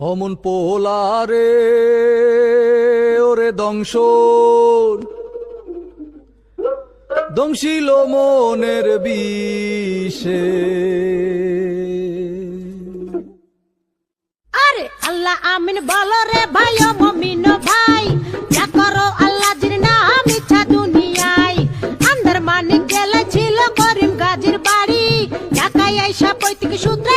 অমন পোলারে, ওরে দংশ দংশিল মনের বিষে। আরে আল্লাহ আমিন বলো রে ভাই মমিন ভাই, যা করো আল্লাহ জির নাম ইচ্ছা দুনিয়ায়। আন্দার মানিক গেলে ছিল করিম গাজির বাড়ি, ঢাকায় আইসা পৈতৃক সূত্রে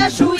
Santa Julia.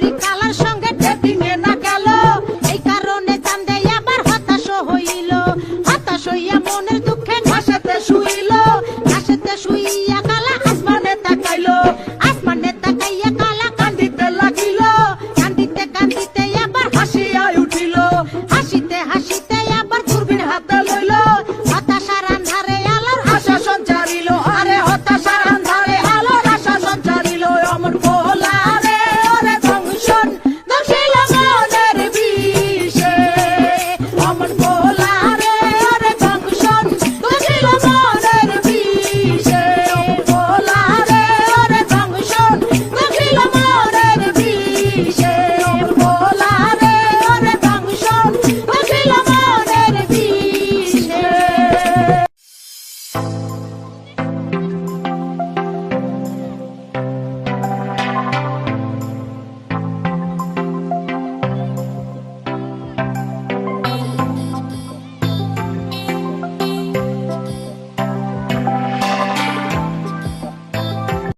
Mauri, cala Yeah.